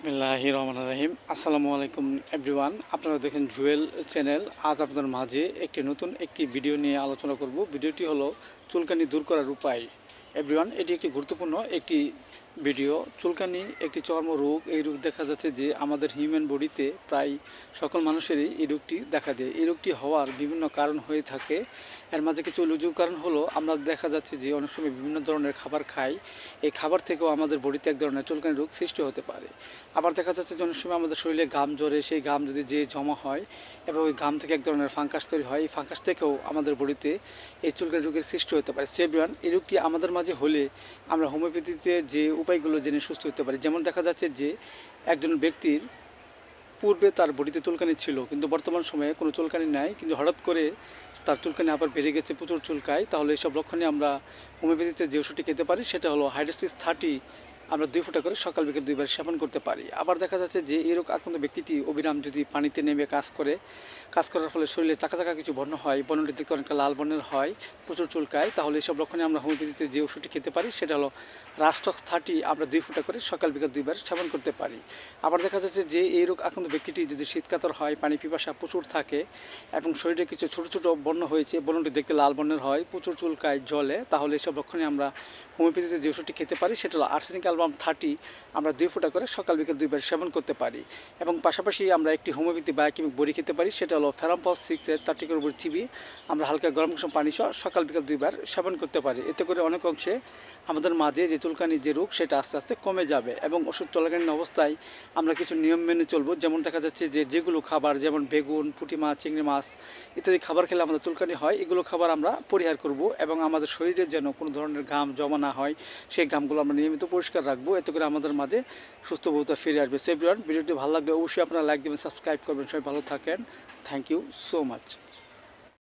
বিসমিল্লাহ রহমান রাহিম। আসসালামু আলাইকুম এভরিওয়ান। আপনারা দেখেন জুয়েল চ্যানেল। আজ আপনাদের মাঝে একটি নতুন একটি ভিডিও নিয়ে আলোচনা করব। ভিডিওটি হলো চুলকানি দূর করার উপায়। এভরিওয়ান, এটি একটি গুরুত্বপূর্ণ একটি ভিডিও। চুলকানি একটি চর্মরোগ এই রোগ দেখা যাচ্ছে যে আমাদের হিউম্যান বডিতে প্রায় সকল মানুষেরই এই রোগটি দেখা দেয়। এই রোগটি হওয়ার বিভিন্ন কারণ হয়ে থাকে। এর মাঝে কিছু উল্লেখযোগ্য কারণ হলো, আমরা দেখা যাচ্ছে যে অনেক সময় বিভিন্ন ধরনের খাবার খাই। এই খাবার থেকেও আমাদের বডিতে এক ধরনের চুলকানি রোগ সৃষ্টি হতে পারে। আবার দেখা যাচ্ছে যে অনেক সময় আমাদের শরীরে ঘাম জ্বরে সেই ঘাম যদি যে জমা হয় এবং ওই ঘাম থেকে এক ধরনের ফাঙ্কাস তৈরি হয়। এই ফাঙ্কাস থেকেও আমাদের বডিতে এই চুলকানি রোগের সৃষ্টি হতে পারে। সেভিয়ান, এই রোগটি আমাদের মাঝে হলে আমরা হোমিওপ্যাথিতে যে উপায়গুলো জেনে সুস্থ হতে পারে। যেমন দেখা যাচ্ছে যে, একজন ব্যক্তির পূর্বে তার বডিতে চুলকানি ছিল, কিন্তু বর্তমান সময়ে কোনো চুলকানি নাই, কিন্তু হঠাৎ করে তার চুলকানি আবার বেড়ে গেছে, প্রচুর চুলকায়, তাহলে এইসব লক্ষণে আমরা হোমিওপ্যাথিতে যে ওষুধটি খেতে পারি, সেটা হলো হাইড্রোসিস থার্টি আমরা দুই ফোঁটা করে সকাল বিকেল দুইবার সেবন করতে পারি। আবার দেখা যাচ্ছে যে এই রোগ আক্রান্ত ব্যক্তিটি অবিরাম যদি পানিতে নেমে কাজ করে, কাজ করার ফলে শরীরে চাকা চাকা কিছু বর্ণ হয় বর্ণটি দেখতে অনেকটা লাল বর্ণের হয়, প্রচুর চুলকায়, তাহলে এইসব লক্ষণে আমরা হোমিওপ্যাথিতে যে ওষুধটি খেতে পারি সেটা হলো রাস্টক্স থার্টি আমরা দুই ফোঁটা করে সকাল বিকেল দুইবার সেবন করতে পারি। আবার দেখা যাচ্ছে যে এই রোগ আক্রান্ত ব্যক্তিটি যদি শীতকাতর হয়, পানি পিপাসা প্রচুর থাকে এবং শরীরে কিছু ছোট ছোট বর্ণ হয়েছে বর্ণটি দেখতে লাল বর্ণের হয়, প্রচুর চুলকায় জলে তাহলে এইসব লক্ষণে আমরা হোমিওপ্যাথিতে যে ওষুধটি খেতে পারি সেটা হলো আর্সেনিক অ্যালবাম থার্টি আমরা দুই ফোঁটা করে সকাল বিকেল দুইবার সেবন করতে পারি। এবং পাশাপাশি আমরা একটি হোমিওপ্যাথি বায়োকেমিক বড়ি খেতে পারি, সেটা হলো ফেরাম্পস সিক্সের তার টিকের উপর চিবি আমরা হালকা গরম গরম পানি সহ সকাল বিকেল দুইবার সেবন করতে পারি। এতে করে অনেক অংশে আমাদের মাঝে যে চুলকানি, যে রোগ, সেটা আস্তে আস্তে কমে যাবে এবং ওষুধ চলাকালীন অবস্থায় আমরা কিছু নিয়ম মেনে চলবো। যেমন দেখা যাচ্ছে যে যেগুলো খাবার, যেমন বেগুন, পুঁটি মাছ, চিংড়ি মাছ ইত্যাদি খাবার খেলে আমাদের চুলকানি হয়, এগুলো খাবার আমরা পরিহার করব এবং আমাদের শরীরে যেন কোনো ধরনের ঘাম জমা না হয়, সেই ঘামগুলো আমরা নিয়মিত পরিষ্কার রাখব। এতে করে আমাদের মাঝে সুস্থ বহুতা ফিরে আসবে। সেভরিওয়ান ভিডিওটি ভালো লাগবে অবশ্যই আপনারা লাইক দেবেন সাবস্ক্রাইব করবেন। সবাই ভালো থাকেন। Thank you so much